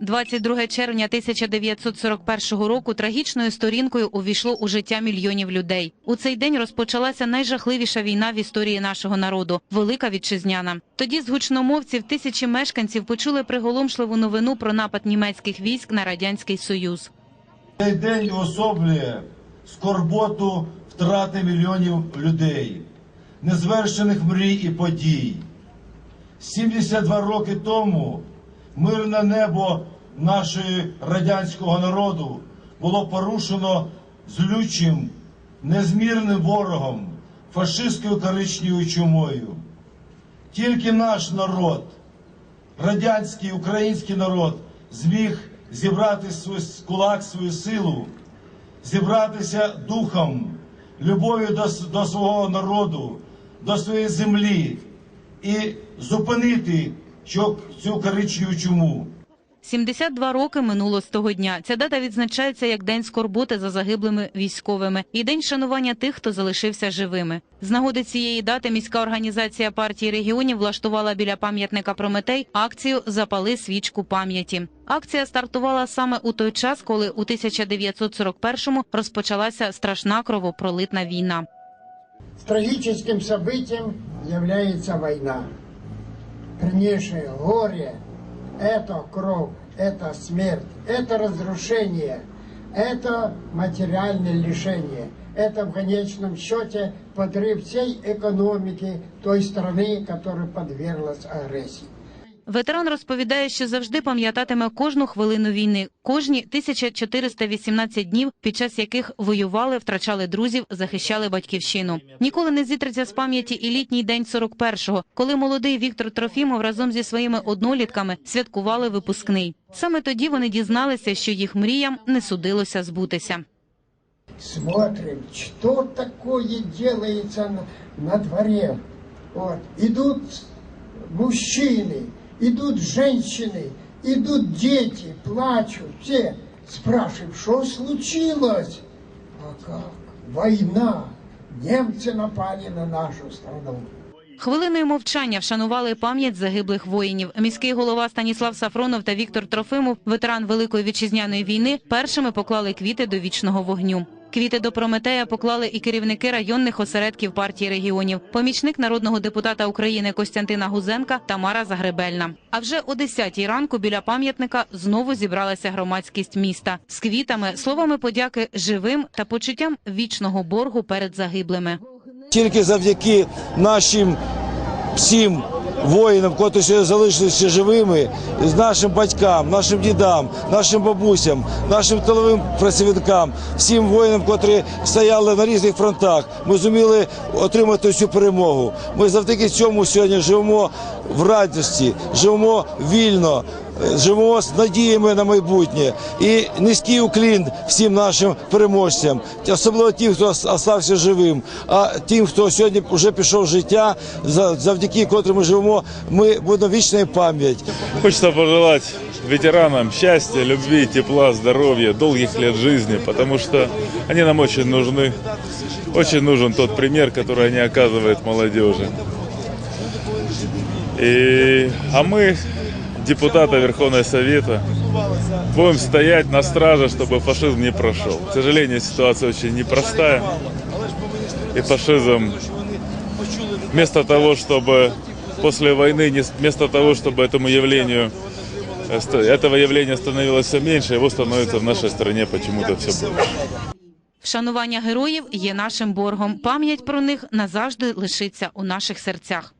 22 червня 1941 року трагічною сторінкою увійшло у життя мільйонів людей. У цей день розпочалася найжахливіша війна в історії нашого народу Велика Вітчизняна. Тоді з гучномовців тисячі мешканців почули приголомшливу новину про напад німецьких військ на радянський союз. Цей день уособлює скорботу втрати мільйонів людей, незвершених мрій і подій. 72 роки тому мирне небо нашої радянського народу було порушено злючим, незмірним ворогом, фашистською коричневою чумою. Тільки наш народ, радянський український народ, зміг зібрати свій кулак, свою силу, зібратися духом, любов'ю до, до свого народу, до своєї землі і зупинити цю, цю коричневу чуму. 72 роки минуло з того дня. Ця дата відзначається як день скорботи за загиблими військовими і день шанування тих, хто залишився живими. З нагоди цієї дати міська організація партії регіонів влаштувала біля пам'ятника Прометей акцію Запали свічку пам'яті. Акція стартувала саме у той час, коли у 1941-му розпочалася страшна кровопролитна війна. Трагическим событием является война. Принесшая горе, это кровь, это смерть, это разрушение, это материальное лишение. Это в конечном счете подрыв всей экономики той страны, которая подверглась агрессии. Ветеран розповідає, що завжди пам'ятатиме кожну хвилину війни, кожні 1418 днів, під час яких воювали, втрачали друзів, захищали батьківщину. Ніколи не зітреться з пам'яті і літній день 41-го, коли молодий Віктор Трофімов разом зі своїми однолітками святкували випускний. Саме тоді вони дізналися, що їх мріям не судилося збутися. Смотрим, что такое делается на дворе. Вот. Идут мужчины, идут женщины, идут дети, плачут, все. Спрашиваем, что случилось? А как? Война. Немцы напали на нашу страну. Хвилиною мовчання вшанували пам'ять загиблих воїнів. Міський голова Станіслав Сафронов та Віктор Трофимов, ветеран Великої вітчизняної війни, першими поклали квіти до вічного вогню. Квіти до Прометея поклали і керівники районних осередків партії регіонів, помічник народного депутата України Костянтина Гузенка Тамара Загребельна. А вже о 10-й ранку біля пам'ятника знову зібралася громадськість міста з квітами, словами подяки живим та почуттям вічного боргу перед загиблими. Тільки завдяки нашим всім воїнам, котрі ще залишилися живими, з нашим батькам, нашим дідам, нашим бабусям, нашим тиловим працівникам, всім воїнам, котрі стояли на різних фронтах, ми зуміли отримати цю перемогу. Ми завдяки цьому сьогодні живемо в радості, живемо вільно. е, Живемо з надіями на майбутнє і низький уклін всім нашим переможцям, особливо тим, хто залишився живим. А тим, хто сьогодні вже пішов з життя, за- завдяки котрим ми живемо, ми будемо вічна пам'ять. Хочется пожелать ветеранам счастья, любви, тепла, здоровья, долгих лет жизни, потому что они нам очень нужны. Очень нужен тот пример, который они оказывают молодежи. И, а мы, депутаты Верховного Совета, будем стоять на страже, чтобы фашизм не прошел. К сожалению, ситуация очень непростая. И фашизм вместо того, чтобы после войны, не- вместо того, чтобы этому явлению э, ст- этого явления становилось все меньше, его становится в нашей стране почему-то все больше. Вшанування героїв є нашим боргом. Пам'ять про них назавжди лишиться у наших серцях.